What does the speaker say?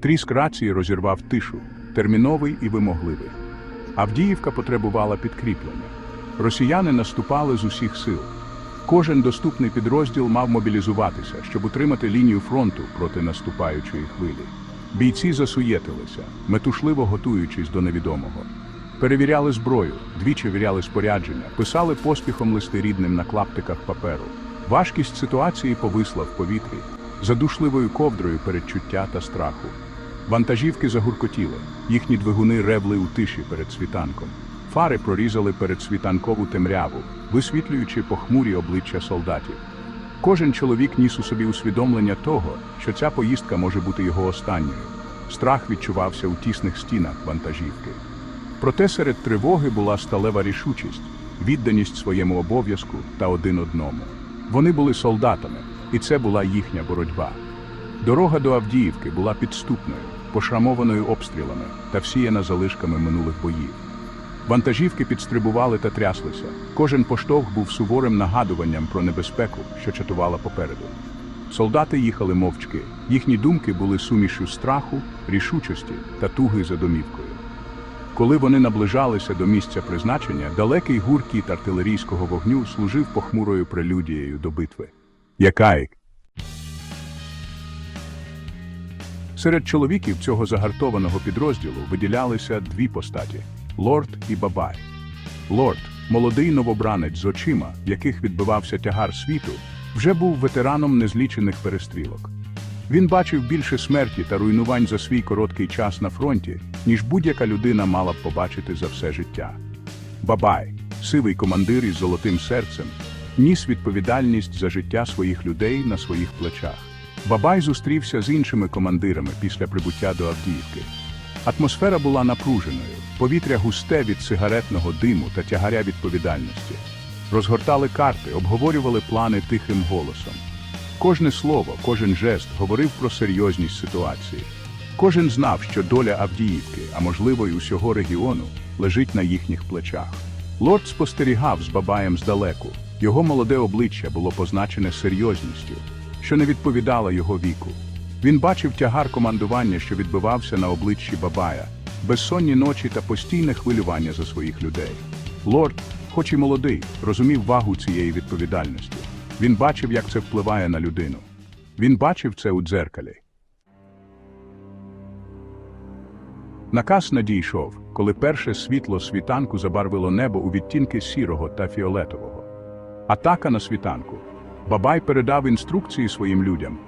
Тріск рації розірвав тишу, терміновий і вимогливий. Авдіївка потребувала підкріплення. Росіяни наступали з усіх сил. Кожен доступний підрозділ мав мобілізуватися, щоб утримати лінію фронту проти наступаючої хвилі. Бійці засуєтилися, метушливо готуючись до невідомого. Перевіряли зброю, двічі віряли спорядження, писали поспіхом листи рідним на клаптиках паперу. Важкість ситуації повисла в повітрі, задушливою ковдрою передчуття та страху. Вантажівки загуркотіли, їхні двигуни ревли у тиші перед світанком. Фари прорізали передсвітанкову темряву, висвітлюючи похмурі обличчя солдатів. Кожен чоловік ніс у собі усвідомлення того, що ця поїздка може бути його останньою. Страх відчувався у тісних стінах вантажівки. Проте серед тривоги була сталева рішучість, відданість своєму обов'язку та один одному. Вони були солдатами, і це була їхня боротьба. Дорога до Авдіївки була підступною, пошрамованою обстрілами та всіяна залишками минулих боїв. Вантажівки підстрибували та тряслися. Кожен поштовх був суворим нагадуванням про небезпеку, що чатувала попереду. Солдати їхали мовчки. Їхні думки були сумішю страху, рішучості та туги за домівкою. Коли вони наближалися до місця призначення, далекий гуркіт артилерійського вогню служив похмурою прелюдією до битви. Якай? Серед чоловіків цього загартованого підрозділу виділялися дві постаті лорд і бабай. Лорд, молодий новобранець з очима, в яких відбивався тягар світу, вже був ветераном незлічених перестрілок. Він бачив більше смерті та руйнувань за свій короткий час на фронті, ніж будь-яка людина мала б побачити за все життя. Бабай, сивий командир із золотим серцем, ніс відповідальність за життя своїх людей на своїх плечах. Бабай зустрівся з іншими командирами після прибуття до Авдіївки. Атмосфера була напруженою, повітря густе від сигаретного диму та тягаря відповідальності. Розгортали карти, обговорювали плани тихим голосом. Кожне слово, кожен жест говорив про серйозність ситуації. Кожен знав, що доля Авдіївки, а можливо й усього регіону, лежить на їхніх плечах. Лорд спостерігав з бабаєм здалеку. Його молоде обличчя було позначене серйозністю, що не відповідала його віку. Він бачив тягар командування, що відбивався на обличчі Бабая, безсонні ночі та постійне хвилювання за своїх людей. Лорд, хоч і молодий, розумів вагу цієї відповідальності. Він бачив, як це впливає на людину. Він бачив це у дзеркалі. Наказ надійшов, коли перше світло світанку забарвило небо у відтінки сірого та фіолетового. Атака на світанку. Бабай передав інструкції своїм людям,